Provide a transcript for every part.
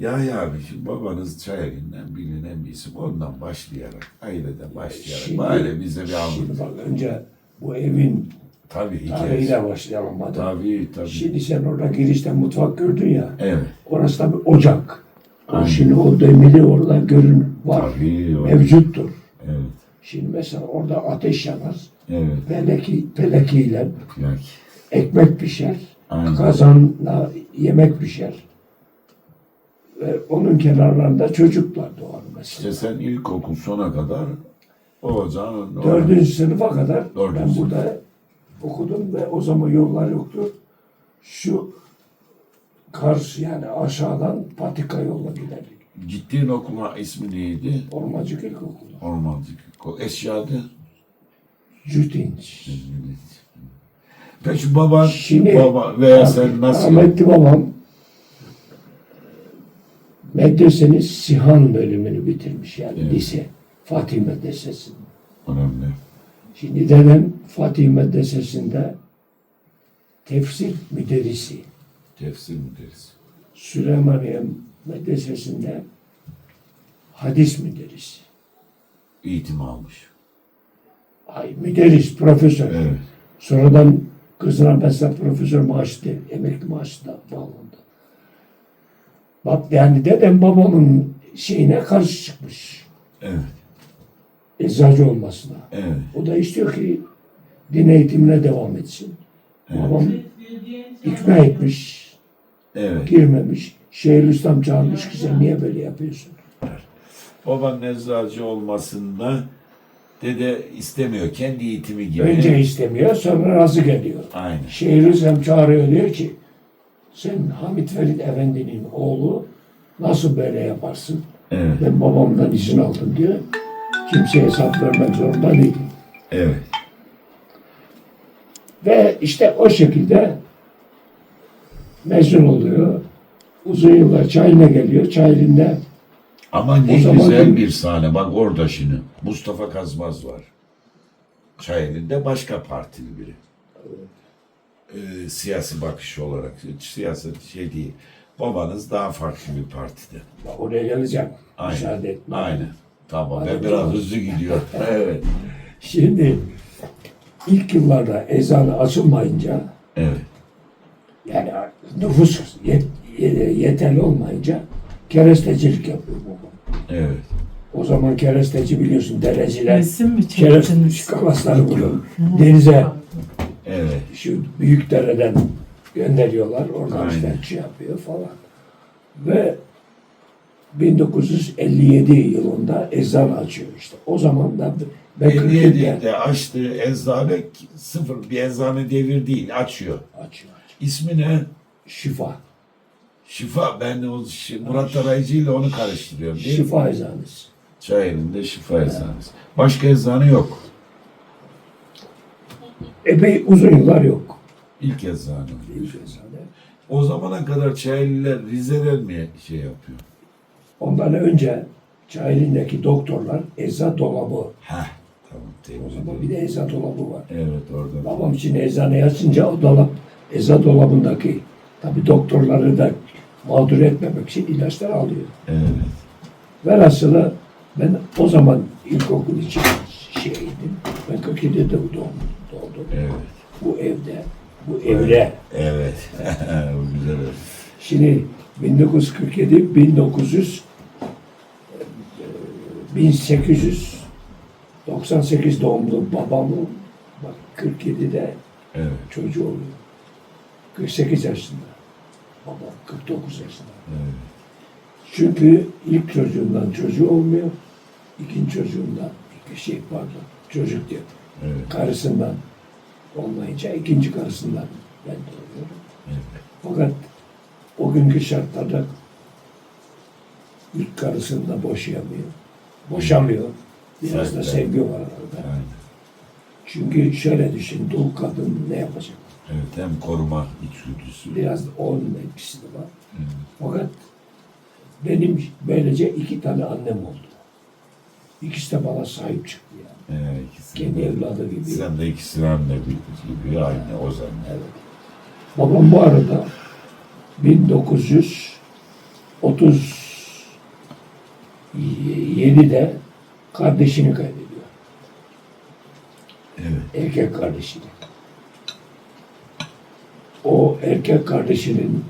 Ya ya abi şimdi babanız Çayeli'nden bilinen bir isim. Ondan başlayarak, aileden başlayarak. Şimdi- Böyle bize bir Şimdi anlat. bak önce bu evin Tabii hikayesi. tarihiyle başlayalım madem. Tabii tabii. Şimdi sen orada girişte mutfak gördün ya. Evet. Orası tabii ocak. Aynen. şimdi o demiri orada görün var. Tabii. o- Mevcuttur. Evet. Şimdi mesela orada ateş yanar. Evet. Peleki, pelekiyle Plak. ekmek pişer. Aynen. Kazanla yemek pişer. Ve onun kenarlarında çocuklar doğar İşte mesela. sen ilkokul sona kadar o ocağın Dördüncü sınıfa kadar Dördüncü ben sınıf. burada okudum ve o zaman yollar yoktu. Şu Kars yani aşağıdan patika yolla giderdik. Gittiğin okula ismi neydi? Ormancık İlkokulu. Ormancık. Okul. Eşyadı. Cütinç. Peki baban, Şimdi baba veya sen nasıl? rahmetli babam medresenin Sihan bölümünü bitirmiş yani Evet. lise. Fatih Medresesi. Önemli. Şimdi dedem Fatih Medresesi'nde tefsir müderrisi. Tefsir müderrisi. Süleymaniye Medresesi'nde hadis müderrisi. Eğitim almış. Ay müderris, profesör. Evet. Sonradan kızına mesela profesör maaşı değil, emekli maaşı da bağlandı. Bak yani dedem babamın şeyine karşı çıkmış. Evet. Eczacı olmasına. Evet. O da istiyor ki din eğitimine devam etsin. Babam ikna etmiş, Evet. girmemiş. Şeyhülislam çağırmış ki sen niye böyle yapıyorsun? Baban eczacı olmasında dede istemiyor. Kendi eğitimi gibi. Önce istemiyor, sonra razı geliyor. Aynen. Şeyhülislam çağırıyor diyor ki sen Hamit Ferit Efendi'nin oğlu nasıl böyle yaparsın? Evet. Ben babamdan izin aldım diyor. Kimseye hesap vermek zorunda değil. Evet. Ve işte o şekilde mezun oluyor. Uzun yıllar Çaylı'na geliyor. Çaylı'nda Ama ne O zaman güzel gün- bir sahne. Bak orada şimdi. Mustafa Kazmaz var. Çayeli'nde başka partili biri. Ee, siyasi bakışı olarak. Siyaset şey değil. Babanız daha farklı bir partide. oraya geleceğim. Aynen. Müsaade etme. Aynen. Tamam. Ben biraz hızlı gidiyor. evet. Şimdi ilk yıllarda ezanı açılmayınca Evet. yani nüfus yet- ye- yeterli olmayınca kerestecilik yapıyor babam. Evet. O zaman keresteci biliyorsun dereciler Resim mi kereste çektiniz? kalasları vuruyor. Denize Evet. şu büyük dereden gönderiyorlar. Oradan işte Aynen. şey yapıyor falan. Ve 1957 yılında ezan açıyor işte. O zaman da ben 47'de 57'de açtığı eczane sıfır bir eczane devir değil. Açıyor. açıyor. İsmi ne? Şifa. Şifa. Ben o şi- Murat Arayıcı ile onu karıştırıyorum değil mi? Şifa eczanesi. Çayeli'nde şifa eczanesi. Başka eczane yok. Epey uzun yıllar yok. İlk eczane. İlk eczane. O zamana kadar Çayeliler Rize'den mi şey yapıyor? Ondan önce Çayeli'ndeki doktorlar ecza dolabı. Heh. Tamam. Tebrik O zaman bir de ecza dolabı var. Evet orada. Babam için eczaneyi açınca o dolap, ecza dolabındaki tabi doktorları da mağdur etmemek için ilaçlar alıyor. Evet. Velhasılı ben o zaman ilkokul için şeydim. Ben 47'de doğdum. Doğdum. Evet. Bu evde, bu evre. Evet. o güzel. oldu. Şimdi 1947, 1900, e, 1898 doğumlu babamın bak 47'de Evet. çocuğu oluyor. 48 yaşında. Babam 49 yaşında. Evet. Çünkü ilk çocuğundan çocuğu olmuyor. ikinci çocuğundan iki şey pardon çocuk diyor. Evet. Karısından olmayınca ikinci karısından ben doğuyorum. Fakat o günkü şartlarda ilk karısını da boşayamıyor. Boşamıyor. Biraz da sevgi var arada. Çünkü şöyle düşün, dul kadın ne yapacak? Evet. Hem koruma içgüdüsü. Biraz onun etkisi de var. Fakat benim böylece iki tane annem oldu. İkisi de bana sahip çıktı yani. Evet, ikisi Kendi evladı gibi. Sen de ikisini anne gibi aynı o zaman. Evet. Babam bu arada 1900 37'de kardeşini kaybediyor. Evet. Erkek kardeşini. O erkek kardeşinin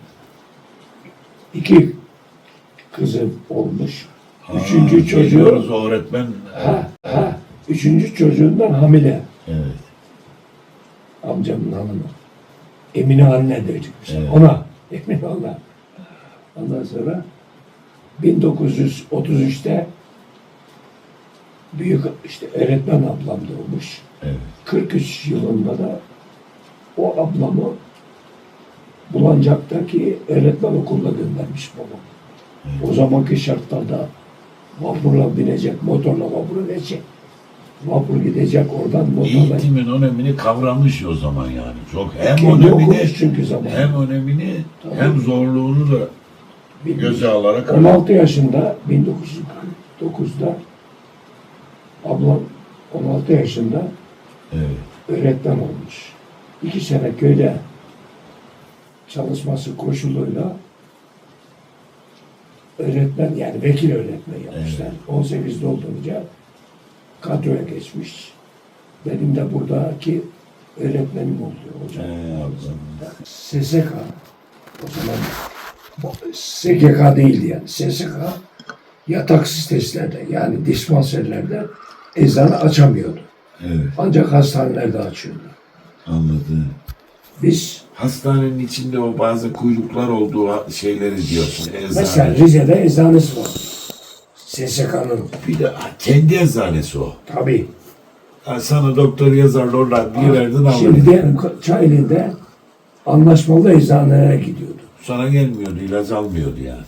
iki kızı olmuş. Üçüncü çocuğu öğretmen. ha, ha, üçüncü çocuğundan hamile. Evet. amcamın hanımı. Emine anne biz. Evet. Ona. Emine ona. Ondan sonra 1933'te büyük işte öğretmen ablam doğmuş. Evet. 43 yılında da o ablamı Bulancak'taki öğretmen okuluna göndermiş babam. O zamanki şartlarda vapurla binecek, motorla vapura binecek. Vapur gidecek oradan motorla. Eğitimin önemini kavramış o zaman yani. Çok hem Kendi önemini çünkü zaman. hem önemini Tabii. hem zorluğunu da göze alarak 16 yaşında 1949'da ablam 16 yaşında Evet. öğretmen olmuş. İki sene köyde çalışması koşuluyla öğretmen yani vekil öğretmen yapmışlar. 18 doldurunca kadroya geçmiş. Benim de buradaki öğretmenim oldu hocam. Ablam. SSK o zaman SGK değildi yani. SSK yatak testlerde yani dispanserlerde eczane açamıyordu. Evet. Ancak hastanelerde açıyordu. Anladım. Biz Hastanenin içinde o bazı kuyruklar olduğu şeyleri diyorsun. Eczane. mesela Rize'de eczanesi var. SSK'nın Bir de kendi eczanesi o. tabii. Ha, sana doktor yazarlar oradan bir verdin Şimdi alırdın. diyelim ki Çayeli'de anlaşmalı eczanelere gidiyordu. Sana gelmiyordu, ilaç almıyordu yani.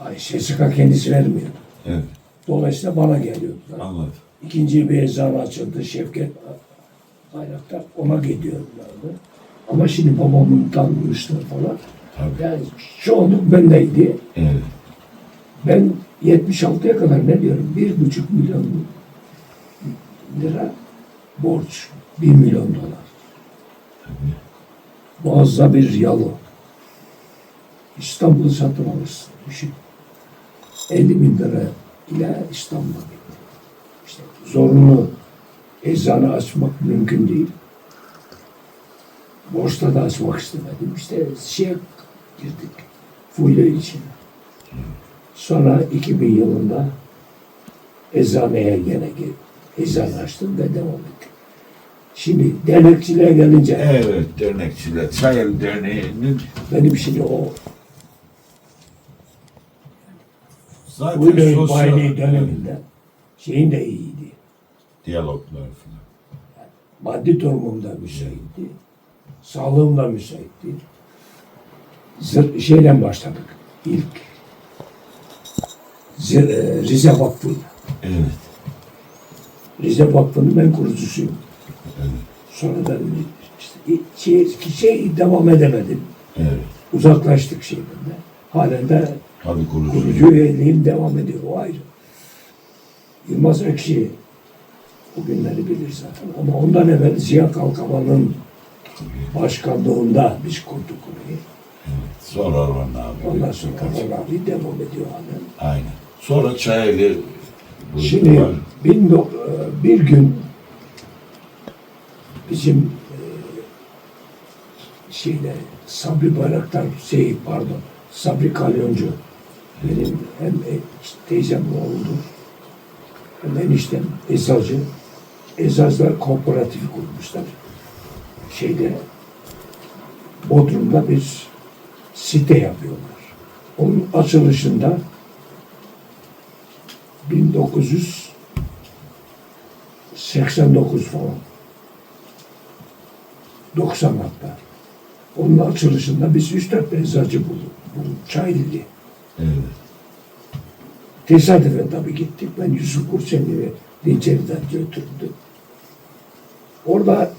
Ay SSK kendisi vermiyordu. Evet, Dolayısıyla bana geliyordu. anladım. İkinci bir eczane açıldı. Şevket Bayraktar ona gidiyorlardı. Ama şimdi babamın tanımışlar falan. Tabii. Yani çoğunluk bendeydi. Evet. Ben 76'ya kadar ne diyorum? Bir buçuk milyon lira borç. Bir milyon dolar. Boğaz'da bir yalı. İstanbul'u satın alırsın. Düşün. 50 bin lira ile İstanbul'a gitti. İşte zorunlu eczane açmak mümkün değil. Borçta da açmak istemedim. İşte şeye girdik. Fulya içine. Sonra 2000 yılında eczaneye gene gir. Eczane açtım ve devam ettim. Şimdi dernekçiliğe gelince Evet, dernekçiler. Çayeli Derneği'nin benim şimdi o zaten dönem sosyal bayiliği döneminde şeyin de iyiydi. diyaloglar falan. Maddi durumum da müsaitti. Sağlığım da müsaitti. Zır, şeyden başladık. İlk Zir, e, Rize Vakfı'yla. Evet, Rize Vakfı'nın ben kurucusuyum. evet, Sonradan işte, şey, şey devam edemedim. evet. Uzaklaştık şeyden de. Halen de Hadi kurucu. kurucu üyeliğim devam ediyor. O ayrı. Yılmaz Ekşi o günleri bilir zaten. Ama ondan evvel Ziya Kalkavan'ın başkanlığında biz kurduk orayı. Sonra Orhan abi. Ondan sonra Orhan abi devam ediyor halen. Aynen. Sonra Çayeli Şimdi bin e, bir gün bizim e, şeyle Sabri Bayraktar şey pardon Sabri Kalyoncu benim hem e- teyzem oğludur hem eniştem eczacı eczacılar kooperatifi kurmuşlar şeyde Bodrum'da bir site yapıyorlar. Onun açılışında 1989 falan. 90 hatta. Onun açılışında biz 3-4 eczacı bulduk. Bu Çaylili. Evet. Tesadüfen tabii gittik. Ben Yusuf Kurçenli'yi Dinçeri'den götürdüm. Orada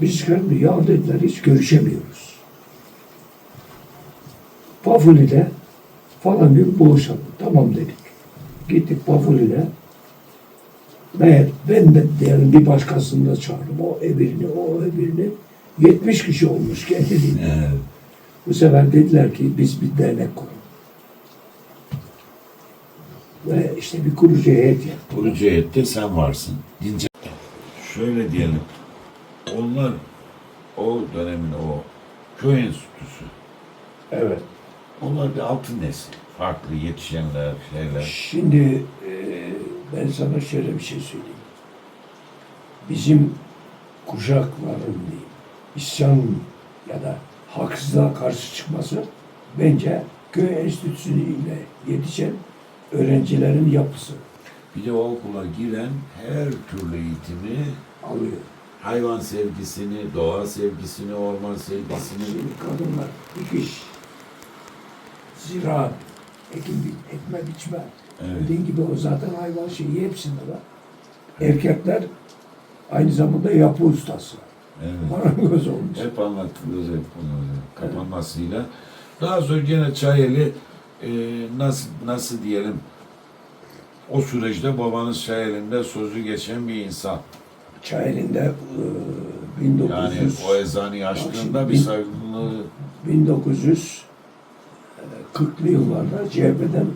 biz geldi ya dediler hiç görüşemiyoruz. Pafuli'de falan gün buluşalım. Tamam dedik. Gittik Pafuli'de. Meğer ben de diyelim bir başkasını da çağırdım. O öbürünü, o öbürünü. 70 kişi olmuş kendiliğinden. Evet. Bu sefer dediler ki biz bir dernek kuralım. Ve işte bir kurucu heyet yaptı. Kurucu heyette sen varsın. Dince. Şöyle diyelim. Onlar o dönemin o köy enstitüsü. Evet. Onlar bir altın nesil. Farklı yetişenler, şeyler. Şimdi e, ben sana şöyle bir şey söyleyeyim. Bizim kuşakların diyeyim, isyan ya da haksızlığa karşı çıkması bence köy enstitüsü ile yetişen öğrencilerin yapısı Bir de o okula giren her türlü eğitimi alıyor. Hayvan sevgisini, doğa sevgisini, orman sevgisini Şimdi kadınlar dikiş, ziraat, ekim, ekme biçme. Evet. Dediğin gibi o zaten hayvan şeyi hepsinde var. Erkekler aynı zamanda yapı ustası. evet. Marangoz olmuş. Hep anlatılır hep bunu kapanmasıyla. Daha sonra gene Çayeli e, nasıl nasıl diyelim o süreçte babanız Çayeli'nde sözü geçen bir insan. Çayeli'nde e, 1900, Yani o eczani açtığında bir saygınlığı 1940'lı yıllarda CHP'den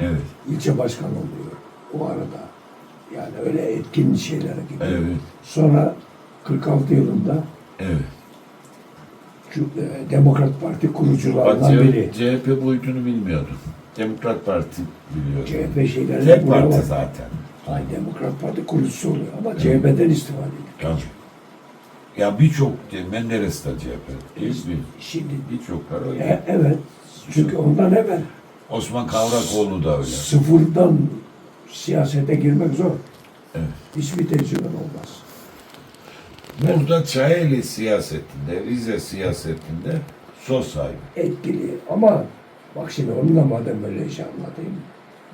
evet. ilçe başkanı oluyor. O arada. Yani öyle etkin şeylere gidiyor. Evet. Sonra 46 yılında Evet. şu, e, Demokrat Parti Bak kurucularından biri. CHP boyutunu bilmiyordum. Demokrat Parti biliyorum. CHP şeyleri Tek parti var. zaten. Ay Demokrat Parti kurucusu oluyor ama CHP'den istifa ediyor. Tabii. Ya birçok Menderes de CHP. Değil mi? Şimdi Birçoklar öyle. e, evet çünkü ondan evvel Osman Kavrakoğlu da öyle. sıfırdan siyasete girmek zor. Evet. Hiçbir tecrüben olmaz. Burada Çayeli siyasetinde, Rize siyasetinde söz sahibi. Etkili ama bak şimdi onu da madem öyle şey anlatayım.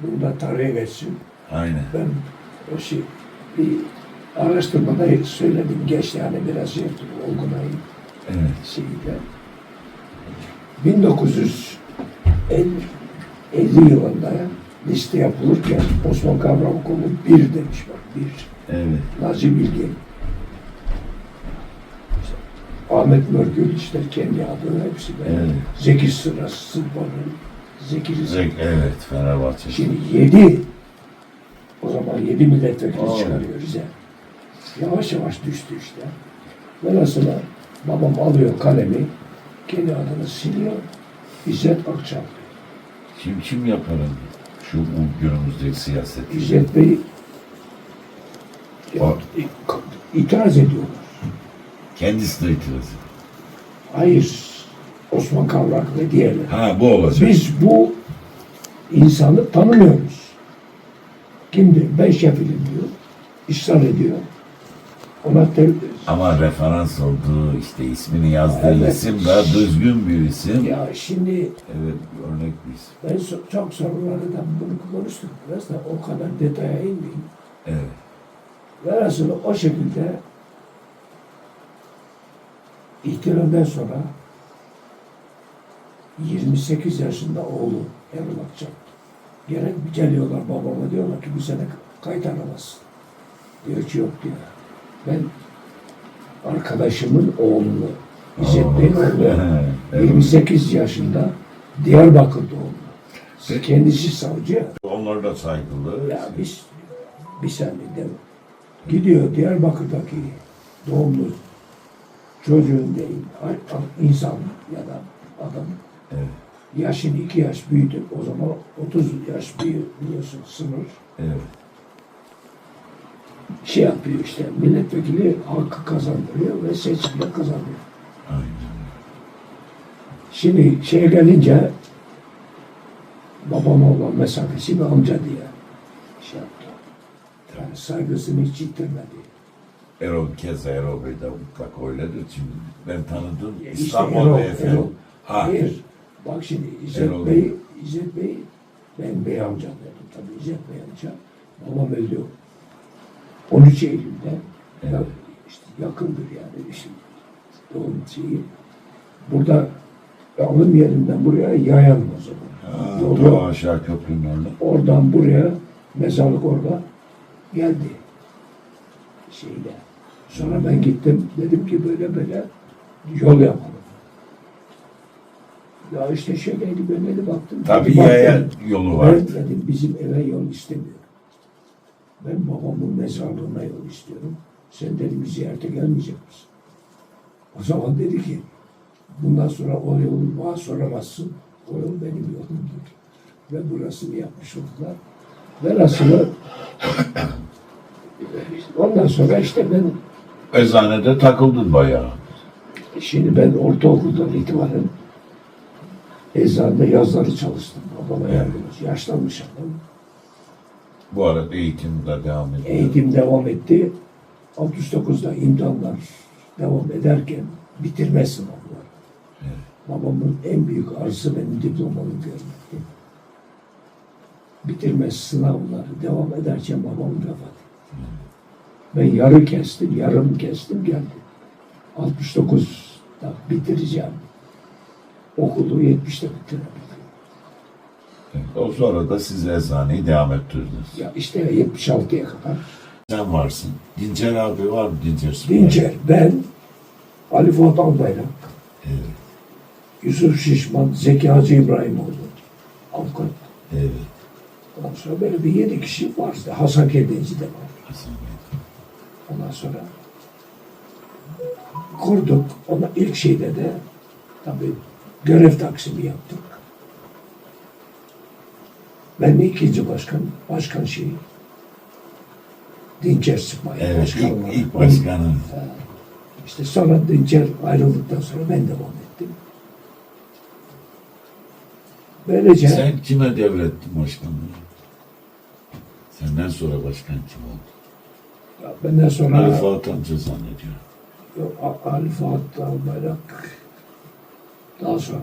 Bunu da tarihe geçsin. Aynen. Ben o şey bir araştırmada söyledim. Geç yani biraz şey yaptım. Olgunay'ın Evet. şeyde. 1950 yılında liste yapılırken Osman Kavramoğlu bir demiş bak bir. Evet. Naci Bilge. Ahmet Mörgül işte kendi adı hepsi. Evet. Zeki Sıra, Sırba'nın, Zeki Rıza. Zek, evet. Fenerbahçe. Şimdi yedi, yedi milletvekili Aa. çıkarıyor Rize. Yavaş yavaş düştü işte. Velhasıla babam alıyor kalemi, kendi adını siliyor, İzzet Akçam. Kim kim yaparım şu bu günümüzdeki siyaseti? İzzet Bey O- itiraz ediyorlar. Kendisi de itiraz ediyor. Hayır, Osman Kavrak ve diğerleri. Ha bu olacak. Biz bu insanı tanımıyoruz. Kimdir? Ben şefilim diyor. İsrar ediyor. Ona Ama referans olduğu işte ismini yazdığı Evet. isim de düzgün bir isim. ya şimdi Evet örnek bir isim. ben so- çok sorularda bunu konuştuk biraz da o kadar detaya inmeyeyim. Evet. Velhasıl o şekilde ihtilalden sonra 28 yaşında oğlu Erol Gerek geliyorlar babama diyorlar ki bu sene kaytaramazsın. Diyor ki yok diyor. Ben arkadaşımın oğlunu İzzet Bey'in oğlu Evet. 28 yaşında Diyarbakır doğumlu. Peki. Kendisi savcı. Onlar da saygılı. Ya biz bir saniye de gidiyor Diyarbakır'daki doğumlu çocuğun değil, insan ya da adam Evet. Yaşını iki yaş büyüdü. O zaman 30 yaş biliyorsun sınır. Evet. Şey yapıyor işte milletvekili hakkı kazandırıyor ve seçimle kazanıyor. Aynen. Şimdi şeye gelince babama olan mesafesi ve amca diye şey yaptı. Yani saygısını hiç yitirmedi. Erol keza Erol Bey de mutlaka öyledir. Şimdi ben tanıdım işte İstanbul Erol, Beyefendi. Erol. Ha. Hayır. Bak şimdi İzzet Erol Bey. İzzet Bey, ben Bey amcam dedim tabii İzzet Bey amca. Babam öldü. 13 Eylül'de. Evet. Ya işte yakındır yani işte doğum şeyi. Burada alım yerinden buraya yayan o zaman. Ha, Yolu aşağı köprünün orada. oradan buraya mezarlık orada geldi. Şeyle. Sonra ben gittim. Dedim ki böyle böyle yol yapalım. Ya işte şöyleydi ben öyle baktım. Tabii Baktım, yaya yolu var. Ben dedim bizim eve yol istemiyorum. Ben babamın mezarlığına yol istiyorum. Sen dedi bir ziyarete gelmeyecek misin? O zaman dedi ki bundan sonra o yolu bana soramazsın. O yol benim yolumdur. Ve burasını yapmış oldular. Velhasılı ondan sonra işte ben Eczanede takıldın bayağı. Şimdi ben ortaokuldan itibaren eczanede yazları çalıştım. Babama yardımcı. Yaşlanmış adam. Bu arada eğitimde devam ediyor. Eğitim devam etti. 69'da imtihanlar devam ederken bitirme sınavları. Babamın en büyük arzusu benim diplomamı görmekti. Bitirme sınavları devam ederken babam vefat etti. Ben yarı kestim, yarım kestim geldim. 69'da bitireceğim. Okulu 70'te bitirebildim. O sonra da siz eczaneyi devam ettirdiniz. Ya işte 76'ya kadar. Sen varsın. Dincer abi var mı Dincer? Dincer, ben, Ali Fuat Albayrak, Evet. Yusuf Şişman, Zeki Hacı İbrahimoğlu, avukat. Evet. Ondan sonra böyle bir yedi kişi var. işte. Hasan Kedenci de var. Hasan. Ondan sonra kurduk. Ona ilk şeyde de tabii görev taksimi yaptık. Ben de ikinci başkan, başkan şeyi. Dinçer Sıkmay Evet. başkan ilk, olarak. ilk başkanın. İşte sonra Dinçer ayrıldıktan sonra ben devam ettim. Böylece Sen kime devrettin başkanlığı? Senden sonra başkan kim oldu? ya benden sonra Ali Fuat amca zannediyor. Yok, Ali Fuat Albayrak daha sonra.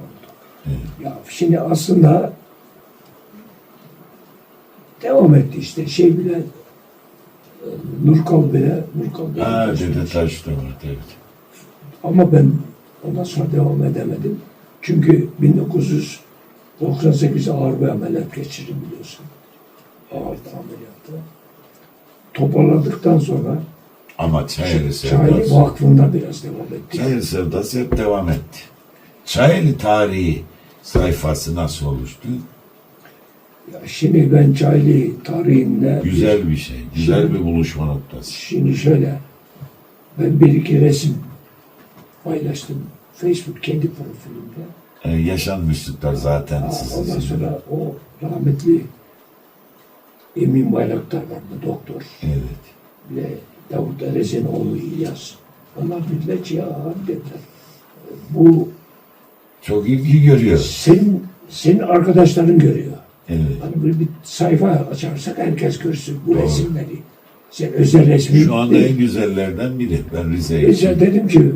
Ya şimdi aslında devam etti işte şey bile e, Nurkal bile Nurkal bile Ha. Dede Taş da var evet. Ama ben ondan sonra devam edemedim. Çünkü 1998'de ağır bir ameliyat geçirdim biliyorsun. Ağır bir ameliyatta. Toparladıktan sonra Ama Çaylı sevdası. Vakfı'nda biraz devam ettik. Çayeli sevdası hep devam etti. Çayeli tarihi sayfası nasıl oluştu? Ya şimdi ben Çaylı tarihinde Güzel bir şey. Güzel bir buluşma noktası. Şimdi şöyle, ben bir iki resim paylaştım. Facebook kendi profilimde. Ee, yaşanmışlıklar zaten Aa, sizin. Ondan sonra o rahmetli Emin Bayraktar vardı doktor. Evet. De Davut Erezen oğlu İlyas. Onlar dediler ki ya dediler. Bu Çok ilgi görüyor. senin, senin arkadaşların görüyor. Evet. Hani böyle bir sayfa açarsak herkes görsün bu Doğru. resimleri. Sen özel resmi Şu anda en güzellerden biri. Ben Rize'ye için. dedim ki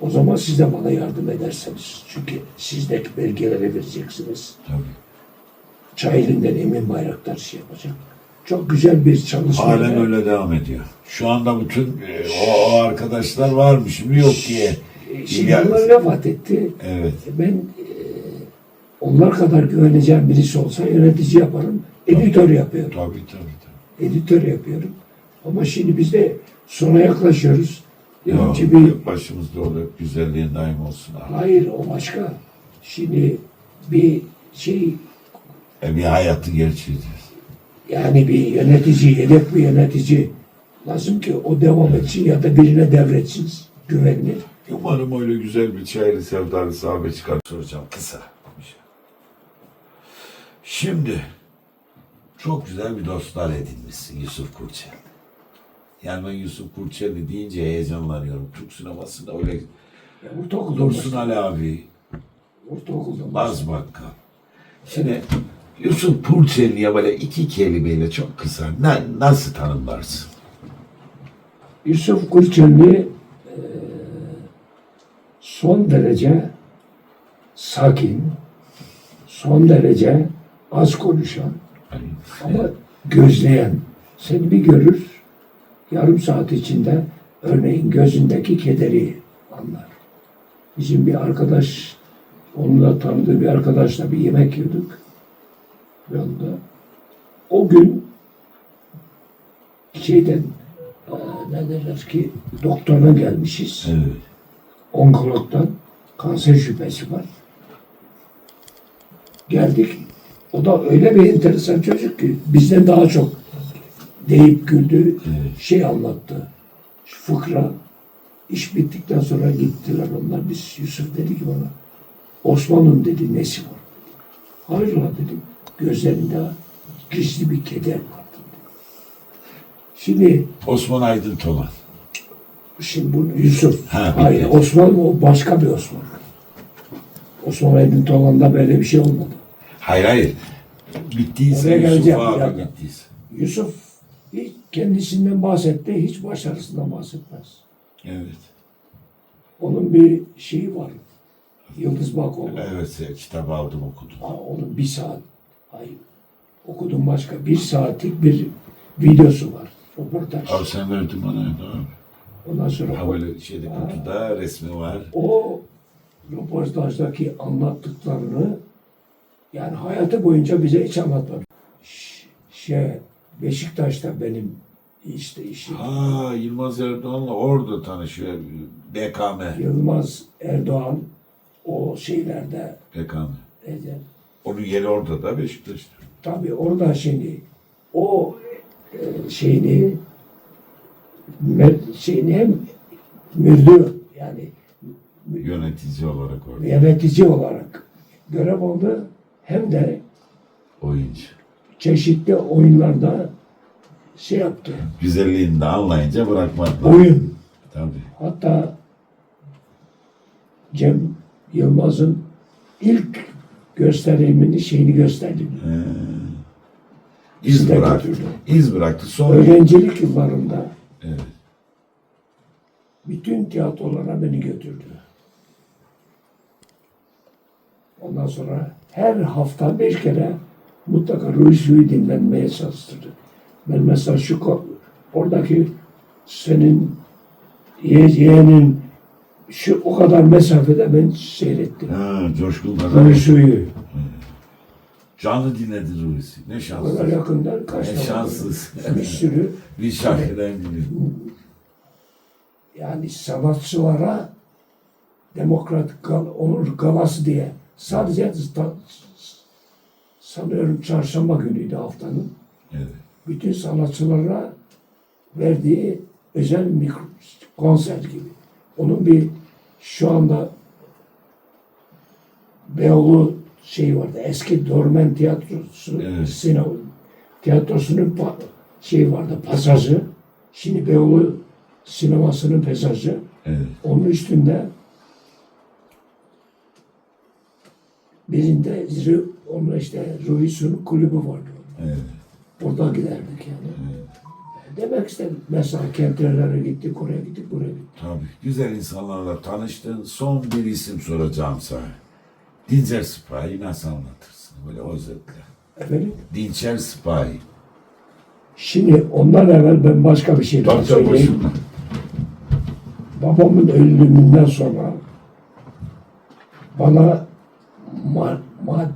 o zaman siz de bana yardım ederseniz. Çünkü siz de belgeleri vereceksiniz. Tabii. Çayeli'nden Emin Bayraktar şey yapacak. Çok güzel bir çalışma. Halen öyle devam ediyor. Şu anda bütün e, o, o arkadaşlar varmış mı yok diye. E, Şimdi onlar vefat etti. Evet. Ben e, onlar kadar güveneceğim birisi olsa yönetici yaparım. Editör yapıyorum. Tabii tabii. tabii. Editör yapıyorum. Ama şimdi biz de sona yaklaşıyoruz. Diyorum ki bir başımızda olur. Güzelliğin daim olsun abi. hayır o başka. Şimdi bir şey E, bir hayatı gerçeğidir. Yani bir yönetici, yedek bir yönetici lazım ki o devam etsin ya da birine devretsin güvenilir. Umarım öyle güzel bir çaylı sevdalı sahabe çıkar. Soracağım kısa. bir şey. Şimdi çok güzel bir dostlar edinmişsin Yusuf Kurçel. Yani ben Yusuf Kurçel'i deyince heyecanlanıyorum. Türk sinemasında öyle ortaokulda Dursun. Ali abi, Ortaokulda. Baz Bakkal. Şimdi Yusuf Kurçel'iye böyle iki kelimeyle çok kısa na- nasıl tanımlarsın? Yusuf eee, son derece sakin, son derece az konuşan ama gözleyen. Seni bir görür, yarım saat içinde örneğin gözündeki kederi anlar. Bizim bir arkadaş, onunla tanıdığı bir arkadaşla bir yemek yedik yolda. O gün şeyden ne derler ki doktoruna gelmişiz. evet. Onkologdan kanser şüphesi var. Geldik. O da öyle bir enteresan çocuk ki bizden daha çok deyip güldü. Şey anlattı. Fıkra. İş bittikten sonra gittiler onlar. Biz Yusuf dedi ki bana Osman'ın dedi nesi var? Hayrola dedim. Gözlerinde gizli bir keder vardı. Şimdi Osman Aydın Tolan. Şimdi bu Yusuf. Ha, Hayır. Osman o başka bir Osman. Osman Aydın Tolan'da böyle bir şey olmadı. Hayır hayır. Bittiyse Oraya Yusuf geleceğim, bir dakika. bittiyse. Yusuf hiç kendisinden bahsetti, hiç başarısından bahsetmez. Evet. Onun bir şeyi var. Yıldız Bakoğlu. Evet kitabı aldım okudum. Ha, onun bir saat, hayır, okudum başka, bir saatlik bir videosu var. Röportaj. Abi sen verdin bana. Tamam. Ondan sonra Ha böyle şeyde kutuda resmi var. o röportajdaki anlattıklarını yani hayatı boyunca bize hiç anlatmadı. Ş- Şey, Beşiktaş'ta benim işte işim. Ha Yılmaz Erdoğan'la orada tanışıyor. BKM. Yılmaz Erdoğan o şeylerde BKM. e, Onun yeri orada da Beşiktaş'ta. tabii orada şimdi o e, şeyini şeyini hem mürdü yani Yönetici olarak orada. yönetici olarak görev aldı hem de Oyuncu. çeşitli oyunlarda şey yaptı. Güzelliğini de anlayınca bırakmadılar. Oyun. Tabii. Hatta Cem Yılmaz'ın ilk gösterimini şeyini gösterdi. İz Size bıraktı. İz bıraktı. Sonra Öğrencilik yıllarında evet. bütün tiyatrolara beni götürdü. Ondan sonra her hafta bir kere mutlaka Ruisu'yu dinlenmeye çalıştırdı. Ben mesela şu oradaki senin ye- yeğenin şu o kadar mesafede ben seyrettim. Ha, coşkun kadar. Canlı dinledi Ruisi. Ne şanssız. yakından kaç Ne şanssız. Bir sürü Bir şarkıdan dinledi. yani sanatçılara demokratik gal, onur galası diye sadece ta- sanıyorum çarşamba günüydü haftanın Evet. bütün sanatçılara verdiği özel mikro, konser gibi. Onun bir şu anda Beyoğlu şey vardı. Eski Dormen Tiyatrosu Evet. sinema tiyatrosunun şey vardı pasajı. Şimdi Beyoğlu sinemasının pasajı. Evet. Onun üstünde birinde onun işte Ruisun kulübü vardı. Evet. Orada giderdik yani. Demek istedim. Mesela kentlere gittik, oraya gittik, buraya gittik. Tabii. Güzel insanlarla tanıştın. Son bir isim soracağım sana. Dinçer Sipahi nasıl anlatırsın? Böyle özetle. Efendim? Dinçer Sipahi. Şimdi ondan evvel ben başka bir şey daha tabii. söyleyeyim. Babamın ölümünden sonra bana ma- ma-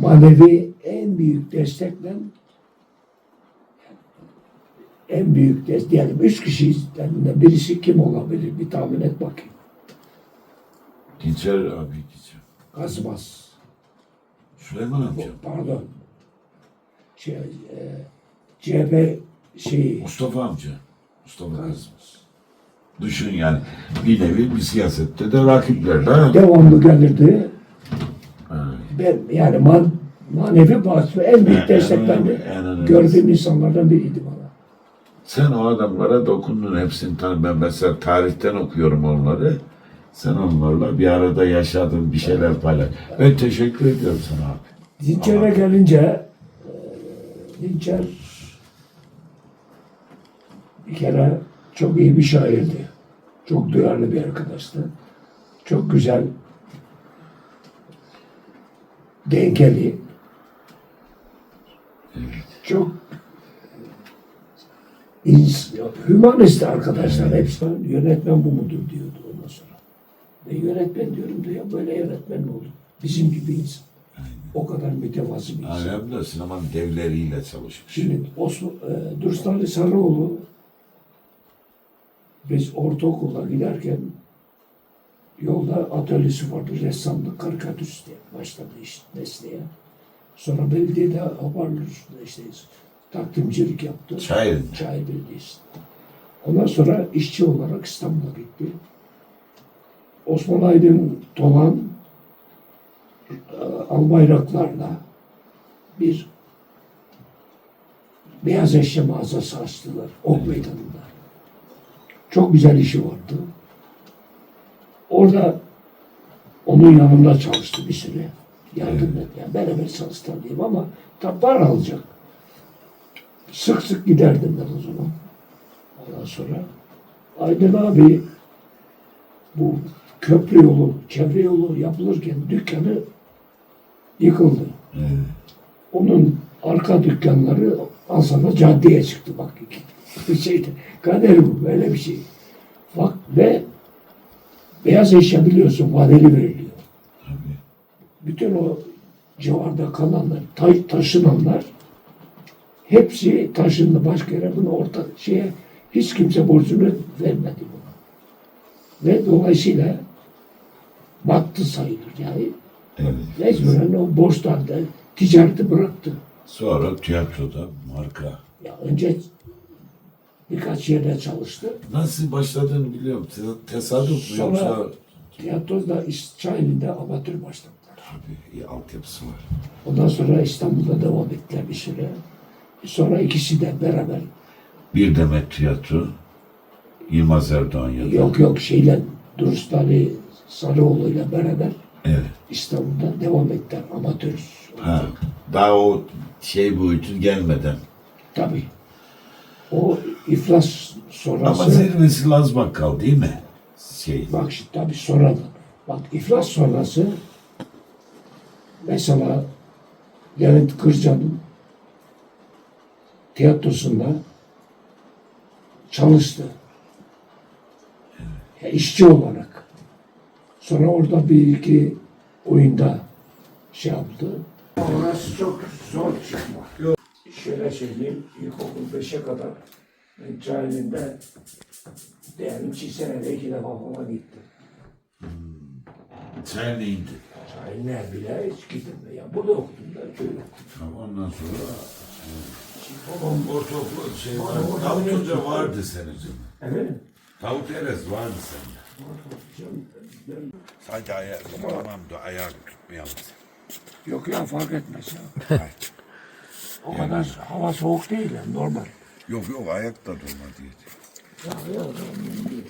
manevi en büyük destekle en büyük destek diyelim üç kişiden birisi kim olabilir bir tahmin et bakayım. Dinçer abi gideceğim. Kazmaz. Süleyman amca. Pardon. Şey, e, CHP şeyi Mustafa amca. Mustafa Kazmaz. Düşün yani bir nevi bir siyasette de rakipler. Ha? devamlı gelirdi. Ha. Ben yani man, manevi bazı en büyük En desteklerini önemli- en önemlisi. gördüğüm insanlardan biriydi bana. Sen o adamlara dokundun hepsini tanı. Ben mesela tarihten okuyorum onları. Sen onlarla bir arada yaşadın bir şeyler paylaş. Ben teşekkür ediyorum sana abi. Dinçer'e gelince e, Dinçer bir kere çok iyi bir şairdi. Çok duyarlı bir arkadaştı. Çok güzel dengeli çok ins, hümanist arkadaşlar hepsi yönetmen bu mudur diyordu Ben yönetmen diyorum diyor böyle yönetmen mi olur? Bizim gibi insan. O kadar mütevazı bir insan. Alem de sinemanın devleriyle çalışmış. Şimdi Osman, e, Dursun Ali Sarıoğlu biz ortaokula giderken Yolda atölyesi vardı. Ressamlık, karikatürist diye başladı iş mesleğe. Sonra belediyede hoparlöründe işte takdimcilik yaptı. Çayeli'nde. Çay Belediyesi. Ondan sonra işçi olarak İstanbul'a gitti. Osman Aydın Dolan e, albayraklarla bir beyaz eşya mağazası açtılar. Ok Meydanı'nda. Çok güzel işi vardı. Orada onun yanında çalıştı bir süre. Yardım et. Yani beraber çalıştılar diyeyim ama tabi para alacak. Sık sık giderdim ben o zaman. Ondan sonra Aydın abi bu köprü yolu, çevre yolu yapılırken dükkanı yıkıldı. Evet. Onun arka dükkanları al sana caddeye çıktı bak. Bir şeydi. Kader bu böyle bir şey. Bak ve beyaz eşya biliyorsun vadeli veriliyor. Tabii. Bütün o civarda kalanlar, ta- taşınanlar hepsi taşındı başka yere. Bunu orta şeye hiç kimse borcunu vermedi buna. Ve dolayısıyla battı sayılır yani. Evet. Mecburen o borçtan da ticareti bıraktı. Sonra tiyatroda marka. Ya önce birkaç yerde çalıştı. Nasıl başladığını biliyorum. Te- Tesadüf mü Sonra- yoksa? Tiyatroda İsrail'de amatör başladılar. Tabii iyi altyapısı var. Ondan sonra İstanbul'da devam ettiler bir süre. Sonra ikisi de beraber Bir demet tiyatro. Yılmaz Erdoğan ya yok yok şeyle Durust Ali Sarıoğlu ile beraber Evet. İstanbul'da devam ettiler amatör. Ha. Daha o şey boyutu gelmeden. Tabii. O iflas Ama sonrası zirvesi Laz Bakkal değil mi? Şey. Bak şimdi tabii sonradan. Bak iflas sonrası mesela Levent Kırca'nın tiyatrosunda çalıştı. Ya işçi olarak. Sonra orada bir iki oyunda şey yaptı. Orası çok zor çıkma. Şöyle söyleyeyim, ilkokul 5'e kadar ben cahilinde diyelim iki senede iki defa falan gittim. Sen indi. Cahiller bile hiç gittim. Ya burada okudum da köyde okudum. Ondan sonra Şimdi babam ortaokul şey var. Ortaokul Davut ne? Hoca vardı senin efendim Davut Erez vardı sende. Sadece ayağı, tamam da ayağı tutmayalım. yok ya fark etmez ya. o kadar hava soğuk değil yani normal. Yok yok durma diye. Ya değil.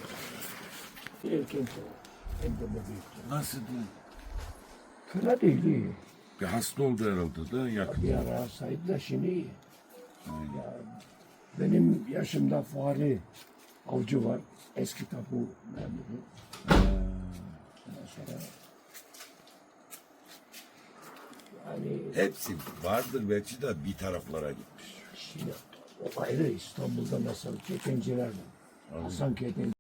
Erken de büyük. Nasıl değil? Fena değil iyi. Bir hasta oldu herhalde da yakın. Bir ara hastaydı da şimdi iyi. Ya, benim yaşımda Fahri Avcı var. Eski tapu memuru. Ondan sonra yani Hepsi vardır belki de bir taraflara gitmiş. şimdi o ayrı İstanbul'da mesela Kekenciler var. Hasan Keken